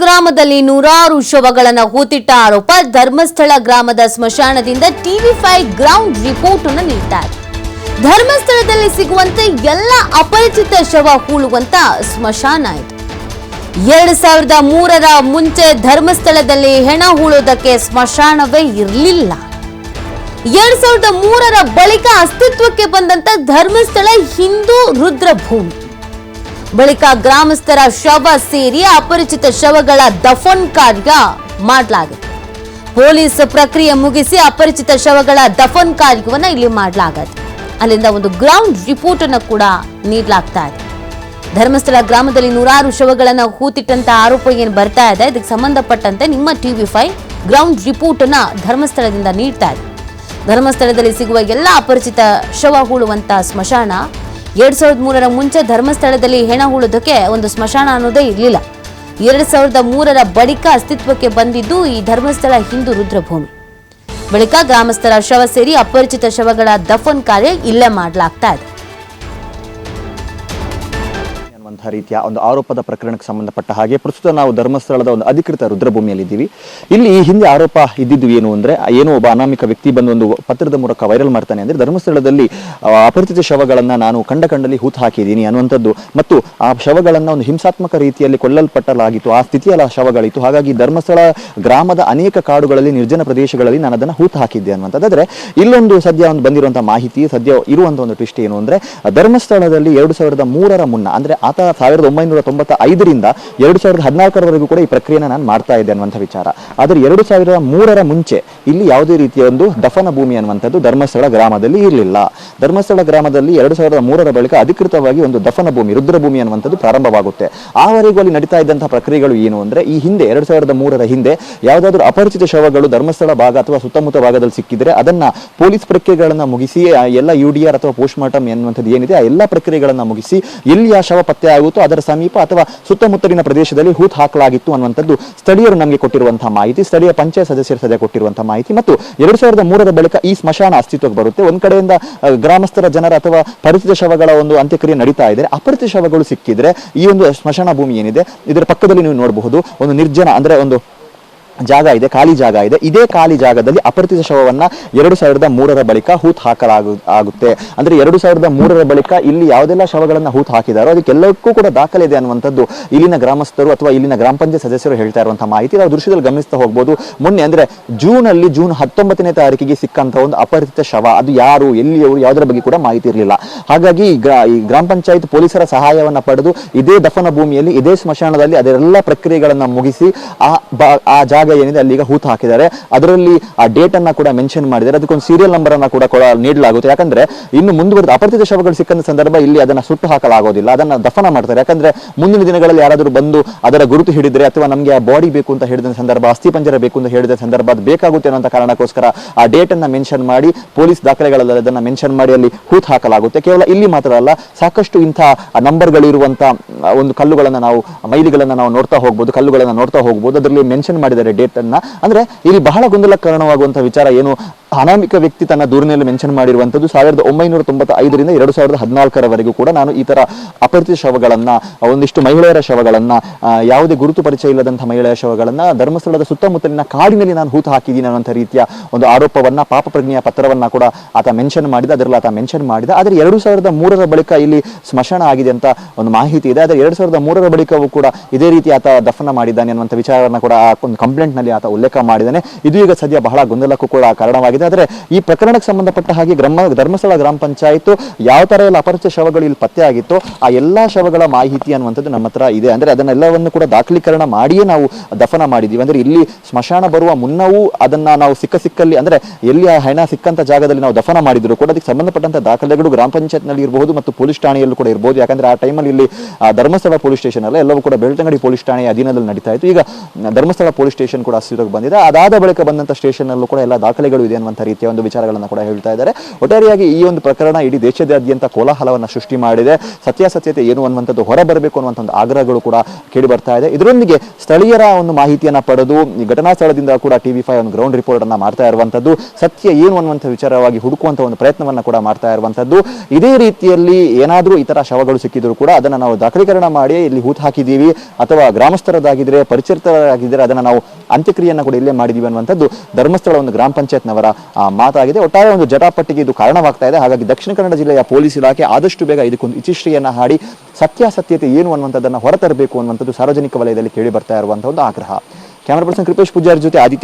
ಗ್ರಾಮದಲ್ಲಿ ನೂರಾರು ಶವಗಳನ್ನು ಹೂತಿಟ್ಟ ಆರೋಪ. ಧರ್ಮಸ್ಥಳ ಗ್ರಾಮದ ಸ್ಮಶಾನದಿಂದ ಟಿವಿ ಫೈವ್ ಗ್ರೌಂಡ್ ರಿಪೋರ್ಟ್ ಅನ್ನು ನೀಡಿದ್ದಾರೆ ಧರ್ಮಸ್ಥಳದಲ್ಲಿ ಸಿಗುವಂತೆ ಎಲ್ಲ ಅಪರಿಚಿತ ಶವ ಹೂಳುವಂತ ಸ್ಮಶಾನ ಇದು. ಎರಡು ಸಾವಿರದ ಮೂರರ ಮುಂಚೆ ಧರ್ಮಸ್ಥಳದಲ್ಲಿ ಹೆಣ ಹೂಳೋದಕ್ಕೆ ಸ್ಮಶಾನವೇ ಇರಲಿಲ್ಲ. ಎರಡ್ ಸಾವಿರದ ಮೂರರ ಬಳಿಕ ಅಸ್ತಿತ್ವಕ್ಕೆ ಬಂದಂತ ಧರ್ಮಸ್ಥಳ ಹಿಂದೂ ರುದ್ರಭೂಮಿ. ಬಳಿಕ ಗ್ರಾಮಸ್ಥರ ಶವ ಸೇರಿ ಅಪರಿಚಿತ ಶವಗಳ ದಫನ್ ಕಾರ್ಯ ಮಾಡಲಾಗುತ್ತೆ. ಪೊಲೀಸ್ ಪ್ರಕ್ರಿಯೆ ಮುಗಿಸಿ ಅಪರಿಚಿತ ಶವಗಳ ದಫನ್ ಕಾರ್ಯವನ್ನು ಇಲ್ಲಿ ಮಾಡಲಾಗತ್ತೆ ಅಲ್ಲಿಂದ ಒಂದು ಗ್ರೌಂಡ್ ರಿಪೋರ್ಟ್ ಅನ್ನು ಕೂಡ ನೀಡಲಾಗ್ತಾ ಇದೆ. ಧರ್ಮಸ್ಥಳ ಗ್ರಾಮದಲ್ಲಿ ನೂರಾರು ಶವಗಳನ್ನು ಹೂತಿಟ್ಟಂತ ಆರೋಪ ಏನು ಬರ್ತಾ ಇದೆ. ಇದಕ್ಕೆ ಸಂಬಂಧಪಟ್ಟಂತೆ ನಿಮ್ಮ ಟಿವಿ ಫೈವ್ ಗ್ರೌಂಡ್ ರಿಪೋರ್ಟ್ ಅನ್ನ ಧರ್ಮಸ್ಥಳದಿಂದ ನೀಡ್ತಾ ಇದೆ. ಧರ್ಮಸ್ಥಳದಲ್ಲಿ ಸಿಗುವ ಎಲ್ಲ ಅಪರಿಚಿತ ಶವ ಹೂಳುವಂತ ಸ್ಮಶಾನ ಎರಡ್ ಸಾವಿರದ ಮೂರರ ಮುಂಚೆ ಧರ್ಮಸ್ಥಳದಲ್ಲಿ ಹೆಣ ಹೂಳೋದಕ್ಕೆ ಒಂದು ಸ್ಮಶಾನ ಅನ್ನೋದೇ ಇರಲಿಲ್ಲ. ಎರಡ್ ಸಾವಿರದ ಮೂರರ ಬಳಿಕ ಅಸ್ತಿತ್ವಕ್ಕೆ ಬಂದಿದ್ದು ಈ ಧರ್ಮಸ್ಥಳ ಹಿಂದೂ ರುದ್ರಭೂಮಿ. ಬಳಿಕ ಗ್ರಾಮಸ್ಥರ ಶವ ಸೇರಿ ಅಪರಿಚಿತ ಶವಗಳ ದಫನ್ ಕಾರ್ಯ ಇಲ್ಲೇ ಮಾಡಲಾಗ್ತಾ ಇದೆ. ಅನ್ನುವಂತಹ ರೀತಿಯ ಒಂದು ಆರೋಪದ ಪ್ರಕರಣಕ್ಕೆ ಸಂಬಂಧಪಟ್ಟ ಹಾಗೆ ಪ್ರಸ್ತುತ ನಾವು ಧರ್ಮಸ್ಥಳದ ಒಂದು ಅಧಿಕೃತ ರುದ್ರಭೂಮಿಯಲ್ಲಿ ಇದ್ದೀವಿ ಇಲ್ಲಿ ಈ ಹಿಂದೆ ಆರೋಪ ಇದ್ದಿದ್ದು ಏನು ಅಂದ್ರೆ, ಏನು ಒಬ್ಬ ಅನಾಮಿಕ ವ್ಯಕ್ತಿ ಬಂದು ಒಂದು ಪತ್ರದ ಮೂಲಕ ವೈರಲ್ ಮಾಡ್ತಾನೆ ಅಂದ್ರೆ, ಧರ್ಮಸ್ಥಳದಲ್ಲಿ ಅಪರಿಚಿತ ಶವಗಳನ್ನ ನಾನು ಕಂಡ ಕಂಡಲ್ಲಿ ಹೂತು ಹಾಕಿದ್ದೀನಿ ಅನ್ನುವಂಥದ್ದು. ಮತ್ತು ಆ ಶವಗಳನ್ನ ಒಂದು ಹಿಂಸಾತ್ಮಕ ರೀತಿಯಲ್ಲಿ ಕೊಲ್ಲಲ್ಪಟ್ಟಲಾಗಿತ್ತು. ಆ ಸ್ಥಿತಿಯಲ್ಲ ಶವಗಳಿತ್ತು. ಹಾಗಾಗಿ ಧರ್ಮಸ್ಥಳ ಗ್ರಾಮದ ಅನೇಕ ಕಾಡುಗಳಲ್ಲಿ, ನಿರ್ಜನ ಪ್ರದೇಶಗಳಲ್ಲಿ ನಾನು ಅದನ್ನ ಹೂತು ಹಾಕಿದ್ದೆ ಅನ್ನುವಂಥದ್ದಾದ್ರೆ ಇಲ್ಲೊಂದು ಸದ್ಯ ಒಂದು ಬಂದಿರುವಂತಹ ಮಾಹಿತಿ, ಸದ್ಯ ಇರುವಂತಹ ಒಂದು ಟ್ವಿಸ್ಟ್ ಏನು ಅಂದ್ರೆ, ಧರ್ಮಸ್ಥಳದಲ್ಲಿ ಎರಡು ಸಾವಿರದ ಮೂರರ ಮುನ್ನ, ಅಂದ್ರೆ ಆತ ಸಾವಿರದ ಒಂಬೈನೂರ ತೊಂಬತ್ತ ಐದರಿಂದ ಎರಡು ಸಾವಿರದ ಹದಿನಾಲ್ಕರವರೆಗೂ ಕೂಡ ಈ ಪ್ರಕ್ರಿಯೆನ ನಾನು ಮಾಡ್ತಾ ಇದ್ದೆ ಅನ್ನುವಂಥ ವಿಚಾರ. ಆದರೆ ಎರಡು ಸಾವಿರದ ಮೂರರ ಮುಂಚೆ ಇಲ್ಲಿ ಯಾವುದೇ ರೀತಿಯ ಒಂದು ದಫನ ಭೂಮಿ ಅನ್ನುವಂಥದ್ದು ಧರ್ಮಸ್ಥಳ ಗ್ರಾಮದಲ್ಲಿ ಇರಲಿಲ್ಲ. ಧರ್ಮಸ್ಥಳ ಗ್ರಾಮದಲ್ಲಿ ಎರಡು ಸಾವಿರದ ಮೂರರ ಬಳಿಕ ಅಧಿಕೃತವಾಗಿ ಒಂದು ದಫನ ಭೂಮಿ, ರುದ್ರಭೂಮಿ ಅನ್ನುವಂಥದ್ದು ಪ್ರಾರಂಭವಾಗುತ್ತೆ. ಆವರೆಗೂ ಅಲ್ಲಿ ನಡೀತಾ ಇದ್ದಂತಹ ಪ್ರಕ್ರಿಯೆಗಳು ಏನು ಅಂದ್ರೆ ಈ ಹಿಂದೆ, ಎರಡು ಸಾವಿರದ ಮೂರರ ಹಿಂದೆ ಯಾವುದಾದ್ರೂ ಅಪರಿಚಿತ ಶವಗಳು ಧರ್ಮಸ್ಥಳ ಭಾಗ ಅಥವಾ ಸುತ್ತಮುತ್ತ ಭಾಗದಲ್ಲಿ ಸಿಕ್ಕಿದ್ರೆ ಅದನ್ನ ಪೊಲೀಸ್ ಪ್ರಕ್ರಿಯೆಗಳನ್ನು ಮುಗಿಸಿ ಎಲ್ಲ ಯು ಡಿ ಆರ್ ಅಥವಾ ಪೋಸ್ಟ್ ಮಾರ್ಟಮ್ ಎನ್ನುವಂಥದ್ದು ಏನಿದೆ, ಆ ಎಲ್ಲ ಪ್ರಕ್ರಿಯೆಗಳನ್ನು ಮುಗಿಸಿ, ಎಲ್ಲಿ ಆ ಶವ ಪತ್ತೆ ಆಗುತ್ತೋ ಅದರ ಸಮೀಪ ಅಥವಾ ಸುತ್ತಮುತ್ತಲಿನ ಪ್ರದೇಶದಲ್ಲಿ ಹೂತ್ ಹಾಕಲಾಗಿತ್ತು ಅನ್ನುವಂಥದ್ದು ಸ್ಥಳೀಯರು ನಮಗೆ ಕೊಟ್ಟಿರುವಂತಹ ಮಾಹಿತಿ, ಸ್ಥಳೀಯ ಪಂಚಾಯತ್ ಸದಸ್ಯರು ಸದ್ಯ ಕೊಟ್ಟಿರುವಂತಹ ಮಾಹಿತಿ. ಮತ್ತು ಎರಡು ಸಾವಿರದ ಮೂರರ ಬಳಿಕ ಈ ಸ್ಮಶಾನ ಅಸ್ತಿತ್ವಕ್ಕೆ ಬರುತ್ತೆ. ಒಂದ್ ಕಡೆಯಿಂದ ಗ್ರಾಮಸ್ಥರ ಜನರ ಅಥವಾ ಪರಿಚಿತ ಶವಗಳ ಒಂದು ಅಂತ್ಯಕ್ರಿಯೆ ನಡೀತಾ ಇದೆ. ಅಪರಿಚಿತ ಶವಗಳು ಸಿಕ್ಕಿದ್ರೆ ಈ ಒಂದು ಸ್ಮಶಾನ ಭೂಮಿ ಏನಿದೆ, ಇದರ ಪಕ್ಕದಲ್ಲಿ ನೀವು ನೋಡಬಹುದು. ಒಂದು ನಿರ್ಜನ, ಅಂದ್ರೆ ಒಂದು ಜಾಗ ಇದೆ, ಖಾಲಿ ಜಾಗ ಇದೆ. ಇದೇ ಖಾಲಿ ಜಾಗದಲ್ಲಿ ಅಪರಿಚಿತ ಶವವನ್ನ ಎರಡು ಸಾವಿರದ ಮೂರರ ಬಳಿಕ ಹೂತ್ ಹಾಕಲಾಗು, ಆಗುತ್ತೆ. ಅಂದ್ರೆ ಎರಡು ಸಾವಿರದ ಮೂರರ ಬಳಿಕ ಇಲ್ಲಿ ಯಾವುದೆಲ್ಲ ಶವಗಳನ್ನು ಹೂತ್ ಹಾಕಿದಾರೋ ಅದಕ್ಕೆಲ್ಲಕ್ಕೂ ಕೂಡ ದಾಖಲೆ ಇದೆ ಅನ್ನುವಂಥದ್ದು ಇಲ್ಲಿನ ಗ್ರಾಮಸ್ಥರು ಅಥವಾ ಇಲ್ಲಿನ ಗ್ರಾಮ ಪಂಚಾಯತ್ ಸದಸ್ಯರು ಹೇಳ್ತಾ ಇರುವಂತಹ ಮಾಹಿತಿ. ನಾವು ದೃಶ್ಯದಲ್ಲಿ ಗಮನಿಸ್ತಾ ಹೋಗ್ಬೋದು. ಮೊನ್ನೆ ಅಂದ್ರೆ ಜೂನ್ ಅಲ್ಲಿ ಜೂನ್ ಹತ್ತೊಂಬತ್ತನೇ ತಾರೀಕಿಗೆ ಸಿಕ್ಕಂಥ ಒಂದು ಅಪರಿಚಿತ ಶವ. ಅದು ಯಾರು, ಎಲ್ಲಿಯವರು ಯಾವುದರ ಬಗ್ಗೆ ಕೂಡ ಮಾಹಿತಿ ಇರಲಿಲ್ಲ. ಹಾಗಾಗಿ ಈ ಗ್ರಾ- ಈ ಗ್ರಾಮ ಪಂಚಾಯತ್ ಪೊಲೀಸರ ಸಹಾಯವನ್ನು ಪಡೆದು ಇದೇ ದಫನ ಭೂಮಿಯಲ್ಲಿ, ಇದೇ ಸ್ಮಶಾನದಲ್ಲಿ ಅದೆಲ್ಲ ಪ್ರಕ್ರಿಯೆಗಳನ್ನು ಮುಗಿಸಿ ಆ ಏನಿದೆ ಅಲ್ಲಿಗ ಹೂತು ಹಾಕಿದ್ದಾರೆ. ಅದರಲ್ಲಿ ಆ ಡೇಟ್ ಅನ್ನ ಕೂಡ ಮೆನ್ಷನ್ ಮಾಡಿದ್ದಾರೆ. ಅದಕ್ಕೊಂದು ಸೀರಿಯಲ್ ನಂಬರ್ ಅನ್ನ ಕೂಡ ನೀಡಲಾಗುತ್ತೆ. ಯಾಕಂದ್ರೆ ಇನ್ನು ಮುಂದುವರೆದ ಅಪರಿಚಿತ ಶವಗಳು ಸಿಕ್ಕಂತ ಸಂದರ್ಭ ಇಲ್ಲಿ ಅದನ್ನ ಸುಟ್ಟು ಹಾಕಲಾಗೋದಿಲ್ಲ. ಅದನ್ನ ದಫನ ಮಾಡ್ತಾರೆ. ಯಾಕಂದ್ರೆ ಮುಂದಿನ ದಿನಗಳಲ್ಲಿ ಯಾರಾದರೂ ಬಂದು ಅದರ ಗುರುತು ಹಿಡಿದ್ರೆ ಅಥವಾ ನಮಗೆ ಆ ಬಾಡಿ ಬೇಕು ಅಂತ ಹೇಳಿದ ಸಂದರ್ಭ, ಅಸ್ಥಿ ಪಂಜರ ಬೇಕು ಅಂತ ಹೇಳಿದ ಸಂದರ್ಭ ಅದು ಬೇಕಾಗುತ್ತೆ ಅನ್ನೋ ಕಾರಣಕ್ಕೋಸ್ಕರ ಆ ಡೇಟ್ ಅನ್ನ ಮೆನ್ಷನ್ ಮಾಡಿ ಪೊಲೀಸ್ ದಾಖಲೆಗಳಲ್ಲಿ ಅದನ್ನ ಮೆನ್ಷನ್ ಮಾಡಿ ಅಲ್ಲಿ ಹೂತ್ ಹಾಕಲಾಗುತ್ತೆ. ಕೇವಲ ಇಲ್ಲಿ ಮಾತ್ರ ಅಲ್ಲ, ಸಾಕಷ್ಟು ಇಂಥ ನಂಬರ್ಗಳಿರುವಂತಹ ಒಂದು ಕಲ್ಲುಗಳನ್ನ ನಾವು, ಮೈಲಿಗಳನ್ನ ನಾವು ನೋಡ್ತಾ ಹೋಗ್ಬೋದು, ಕಲ್ಲುಗಳನ್ನ ನೋಡ್ತಾ ಹೋಗ್ಬೋದು. ಅದರಲ್ಲಿ ಮೆನ್ಷನ್ ಮಾಡಿದ್ದಾರೆ ಡೇಟ್ ಅನ್ನ. ಅಂದ್ರೆ ಇಲ್ಲಿ ಬಹಳ ಗೊಂದಲ ಕಾರಣವಾಗುವಂತಹ ವಿಚಾರ ಏನು? ಅನಾಮಿಕ ವ್ಯಕ್ತಿ ತನ್ನ ದೂರಿನಲ್ಲಿ ಮೆನ್ಷನ್ ಮಾಡಿರುವಂತದ್ದು ಸಾವಿರದ ಒಂಬೈನೂರ ತೊಂಬತ್ತ ಐದರಿಂದ ಎರಡು ಸಾವಿರದ ಹದಿನಾಲ್ಕರವರೆಗೂ ಕೂಡ ನಾನು ಈ ತರ ಅಪರಿಚಿತ ಶವಗಳನ್ನ, ಒಂದಿಷ್ಟು ಮಹಿಳೆಯರ ಶವಗಳನ್ನ ಯಾವುದೇ ಗುರುತು ಪರಿಚಯ ಇಲ್ಲದಂತಹ ಮಹಿಳೆಯರ ಶವಗಳನ್ನ, ಧರ್ಮಸ್ಥಳದ ಸುತ್ತಮುತ್ತಲಿನ ಕಾಡಿನಲ್ಲಿ ನಾನು ಹೂತು ಹಾಕಿದ್ದೀನಿ ಅನ್ನುವಂಥ ರೀತಿಯ ಒಂದು ಆರೋಪವನ್ನ, ಪಾಪ ಪ್ರಜ್ಞೆಯ ಪತ್ರವನ್ನ ಕೂಡ ಆತ ಮೆನ್ಷನ್ ಮಾಡಿದ, ಅದರಲ್ಲಿ ಆತ ಮೆನ್ಷನ್ ಮಾಡಿದ. ಆದರೆ ಎರಡು ಸಾವಿರದ ಮೂರರ ಬಳಿಕ ಇಲ್ಲಿ ಸ್ಮಶಾನ ಆಗಿದೆ ಅಂತ ಒಂದು ಮಾಹಿತಿ ಇದೆ. ಆದರೆ ಎರಡು ಸಾವಿರದ ಮೂರರ ಬಳಿಕವೂ ಕೂಡ ಇದೇ ರೀತಿ ಆತ ದಫನ ಮಾಡಿದ್ದಾನೆ ಅನ್ನುವಂಥ ವಿಚಾರವನ್ನು ಕೂಡ ಒಂದು ಕಂಪ್ಲೇಂಟ್ ನಲ್ಲಿ ಆತ ಉಲ್ಲೇಖ ಮಾಡಿದ್ದಾನೆ. ಇದು ಈಗ ಸದ್ಯ ಬಹಳ ಗೊಂದಲಕ್ಕೂ ಕೂಡ ಕಾರಣವಾಗಿದೆ. ಆದರೆ ಈ ಪ್ರಕರಣಕ್ಕೆ ಸಂಬಂಧಪಟ್ಟ ಹಾಗೆ ಗ್ರಾಮ, ಧರ್ಮಸ್ಥಳ ಗ್ರಾಮ ಪಂಚಾಯತ್ ಯಾವ ತರ ಎಲ್ಲ ಅಪರಿಚಿತ ಶವಗಳು ಇಲ್ಲಿ ಪತ್ತೆ ಆಗಿತ್ತು ಆ ಎಲ್ಲಾ ಶವಗಳ ಮಾಹಿತಿ ಅನ್ನುವಂಥದ್ದು ನಮ್ಮ ಹತ್ರ ಇದೆ. ಅಂದ್ರೆ ಅದನ್ನೆಲ್ಲವನ್ನು ಕೂಡ ದಾಖಲೀಕರಣ ಮಾಡಿಯೇ ನಾವು ದಫನ ಮಾಡಿದ್ದೀವಿ. ಅಂದ್ರೆ ಇಲ್ಲಿ ಸ್ಮಶಾನ ಬರುವ ಮುನ್ನವೂ ಅದನ್ನ ನಾವು ಸಿಕ್ಕ ಸಿಕ್ಕಲ್ಲಿ, ಅಂದ್ರೆ ಎಲ್ಲಿ ಆ ಹೆಣ ಸಿಕ್ಕಂತ ಜಾಗದಲ್ಲಿ ನಾವು ದಫನ ಮಾಡಿದ್ರು ಕೂಡ ಅದಕ್ಕೆ ಸಂಬಂಧಪಟ್ಟಂತ ದಾಖಲೆಗಳು ಗ್ರಾಮ ಪಂಚಾಯತ್ನಲ್ಲಿ ಇರಬಹುದು ಮತ್ತು ಪೊಲೀಸ್ ಠಾಣೆಯಲ್ಲೂ ಕೂಡ ಇರಬಹುದು. ಯಾಕಂದ್ರೆ ಆ ಟೈಮಲ್ಲಿ ಇಲ್ಲಿ ಧರ್ಮಸ್ಥಳ ಪೊಲೀಸ್ ಸ್ಟೇಷನ್ ಅಲ್ಲ, ಎಲ್ಲವೂ ಕೂಡ ಬೆಳ್ತಂಗಡಿ ಪೊಲೀಸ್ ಠಾಣೆಯ ಅಧೀನದಲ್ಲಿ ನಡೀತಾ ಇತ್ತು. ಈಗ ಧರ್ಮಸ್ಥಳ ಪೊಲೀಸ್ ಸ್ಟೇಷನ್ ಸ್ಟೇಷನ್ ಕೂಡ ಅಸ್ತಿತ್ವಕ್ಕೆ ಬಂದಿದೆ. ಅದಾದ ಬಳಿಕ ಬಂದಂಥ ಸ್ಟೇಷನ್ ಅಲ್ಲೂ ಕೂಡ ಎಲ್ಲ ದಾಖಲೆಗಳು ಇದೆ ಅನ್ನುವಂಥ ರೀತಿಯ ಒಂದು ವಿಚಾರಗಳನ್ನು ಕೂಡ ಹೇಳ್ತಾ ಇದ್ದಾರೆ. ಒಟ್ಟಾರೆಯಾಗಿ ಈ ಒಂದು ಪ್ರಕರಣ ಇಡೀ ದೇಶದಾದ್ಯಂತ ಕೋಲಾಹಲವನ್ನ ಸೃಷ್ಟಿ ಮಾಡಿದೆ. ಸತ್ಯಾಸತ್ಯತೆ ಏನು ಅನ್ನುವಂಥದ್ದು ಹೊರಬರಬೇಕು ಅನ್ನುವಂಥ ಒಂದು ಆಗ್ರಹಗಳು ಕೂಡ ಕೇಳಿ ಬರ್ತಾ ಇದೆ. ಇದರೊಂದಿಗೆ ಸ್ಥಳೀಯರ ಒಂದು ಮಾಹಿತಿಯನ್ನು ಪಡೆದು ಈ ಘಟನಾ ಸ್ಥಳದಿಂದ ಕೂಡ ಟಿವಿ ಫೈವ್ ಒಂದು ಗ್ರೌಂಡ್ ರಿಪೋರ್ಟ್ ಅನ್ನು ಮಾಡ್ತಾ ಇರುವಂಥದ್ದು, ಸತ್ಯ ಏನು ಅನ್ನುವಂಥ ವಿಚಾರವಾಗಿ ಹುಡುಕುವಂಥ ಒಂದು ಪ್ರಯತ್ನವನ್ನ ಕೂಡ ಮಾಡ್ತಾ ಇರುವಂಥದ್ದು. ಇದೇ ರೀತಿಯಲ್ಲಿ ಏನಾದರೂ ಇತರ ತರ ಶವಗಳು ಸಿಕ್ಕಿದ್ರು ಕೂಡ ಅದನ್ನ ನಾವು ದಾಖಲೀಕರಣ ಮಾಡಿ ಇಲ್ಲಿ ಹೂತು ಹಾಕಿದ್ದೀವಿ. ಅಥವಾ ಗ್ರಾಮಸ್ಥರದಾಗಿದ್ರೆ ಪರಿಚರಿತರಾಗಿದ್ದರೆ ಅದನ್ನ ನಾವು ಅಂತ್ಯಕ್ರಿಯೆಯನ್ನ ಕೂಡ ಇಲ್ಲೇ ಮಾಡಿದೀವಿ ಅನ್ನುವಂಥದ್ದು ಧರ್ಮಸ್ಥಳ ಒಂದು ಗ್ರಾಮ ಪಂಚಾಯತ್ನವರ ಮಾತಾಗಿದೆ. ಒಟ್ಟಾರೆ ಒಂದು ಜಟಾಪಟ್ಟಿಗೆ ಇದು ಕಾರಣವಾಗ್ತಾ ಇದೆ. ಹಾಗಾಗಿ ದಕ್ಷಿಣ ಕನ್ನಡ ಜಿಲ್ಲೆಯ ಪೊಲೀಸ್ ಇಲಾಖೆ ಆದಷ್ಟು ಬೇಗ ಇದಕ್ಕೊಂದು ಇತಿಶ್ರೀಯನ್ನ ಹಾಡಿ ಸತ್ಯಾಸತ್ಯತೆ ಏನು ಅನ್ನುವಂಥದ್ದನ್ನು ಹೊರತರಬೇಕು ಅನ್ನುವಂಥದ್ದು ಸಾರ್ವಜನಿಕ ವಲಯದಲ್ಲಿ ಕೇಳಿ ಬರ್ತಾ ಇರುವಂತಹ ಒಂದು ಆಗ್ರಹ. ಕ್ಯಾಮರಾ ಪರ್ಸನ್ ಕೃಪೇಶ್ ಪೂಜಾರಿ ಜೊತೆ ಆದಿತ್ಯ